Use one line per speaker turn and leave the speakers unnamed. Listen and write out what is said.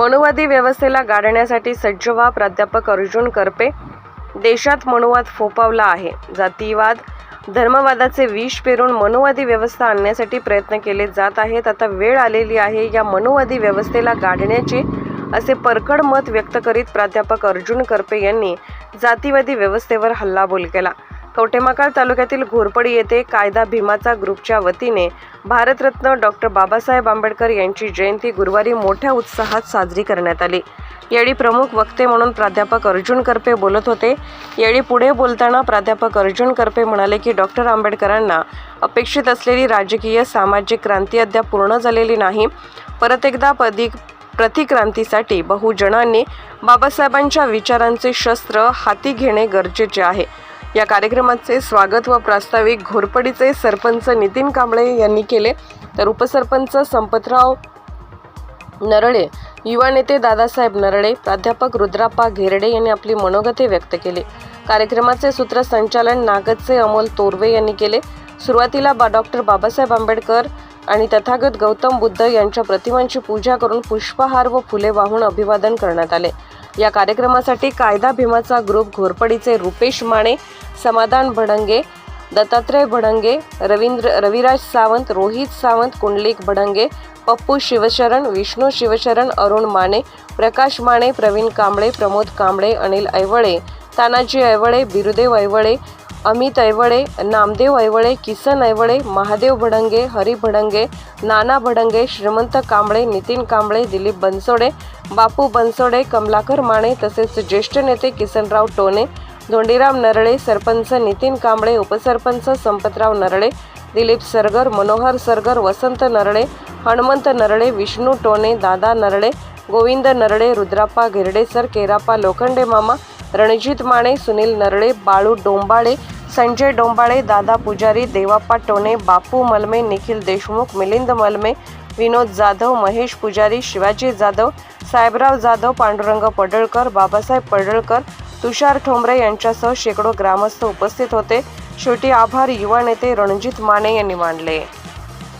मनुवादी व्यवस्थेला गाडण्यासाठी सज्ज व्हा प्राध्यापक अर्जुन करपे. देशात मनुवाद फोपावला आहे. जातीवाद धर्मवादाचे विष पेरून मनुवादी व्यवस्था आणण्यासाठी प्रयत्न केले जात आहेत. आता वेळ आलेली आहे या मनुवादी व्यवस्थेला गाडण्याची असे परखड मत व्यक्त करीत प्राध्यापक अर्जुन करपे यांनी जातीवादी व्यवस्थेवर हल्लाबोल केला. कवठेमाकाळ तालुक्यातील घोरपडी येथे कायदा भीमाचा ग्रुपच्या वतीने भारतरत्न डॉक्टर बाबासाहेब आंबेडकर यांची जयंती गुरुवारी मोठ्या उत्साहात साजरी करण्यात आली. यावेळी प्रमुख वक्ते म्हणून प्राध्यापक अर्जुन करपे बोलत होते. यावेळी पुढे बोलताना प्राध्यापक अर्जुन करपे म्हणाले की डॉक्टर आंबेडकरांना अपेक्षित असलेली राजकीय सामाजिक क्रांती अद्याप पूर्ण झालेली नाही. परत एकदा पदी प्रतिक्रांतीसाठी बहुजनांनी बाबासाहेबांच्या विचारांचे शस्त्र हाती घेणे गरजेचे आहे. या कार्यक्रमाचे स्वागत व प्रास्ताविक घोरपडीचे सरपंच नितीन कांबळे यांनी केले. तर उपसरपंच संपतराव नरळे युवा नेते दादासाहेब नरळे प्राध्यापक रुद्राप्पा घेरडे यांनी आपली मनोगते व्यक्त केली. कार्यक्रमाचे सूत्रसंचालन नागदचे अमोल तोरवे यांनी केले. सुरुवातीला बा डॉक्टर बाबासाहेब आंबेडकर आणि तथागत गौतम बुद्ध यांच्या प्रतिमांची पूजा करून पुष्पहार व फुले वाहून अभिवादन करण्यात आले. या कार्यक्रमासाठी कायदा भीमाचा ग्रुप घोरपडीचे रुपेश माने समाधान भडंगे दत्तात्रय भडंगे रवींद्र रविराज सावंत रोहित सावंत कुंडलिक भडंगे पप्पू शिवशरण विष्णू शिवशरण अरुण माने प्रकाश माने प्रवीण कांबळे प्रमोद कांबळे अनिल ऐवळे तानाजी ऐवळे बिरुदेव ऐवळे अमित ऐवळे नामदेव ऐवळे किसन ऐवळे महादेव भडंगे हरी भडंगे नाना भडंगे श्रीमंत कांबळे नितीन कांबळे दिलीप बनसोडे बापू बनसोडे कमलाकर माने तसेच ज्येष्ठ नेते किसनराव टोने धोंडीराम नरळे सरपंच नितीन कांबळे उपसरपंच संपतराव नरळे दिलीप सरगर मनोहर सरगर वसंत नरळे हनुमंत नरळे विष्णू टोने दादा नरळे गोविंद नरळे रुद्राप्पा गिरडेसर केराप्पा लोखंडे मामा रणजित माने सुनील नरळे बाळू डोंबाळे संजय डोंबाळे दादा पुजारी देवाप्पा टोने बापू मलमे निखिल देशमुख मिलिंद मलमे विनोद जाधव महेश पुजारी शिवाजी जाधव साहेबराव जाधव पांडुरंग पडळकर बाबासाहेब पडळकर तुषार ठोंबरे यांच्यासह शेकडो ग्रामस्थ उपस्थित होते. शेवटी आभार युवा नेते रणजित माने यांनी मानले.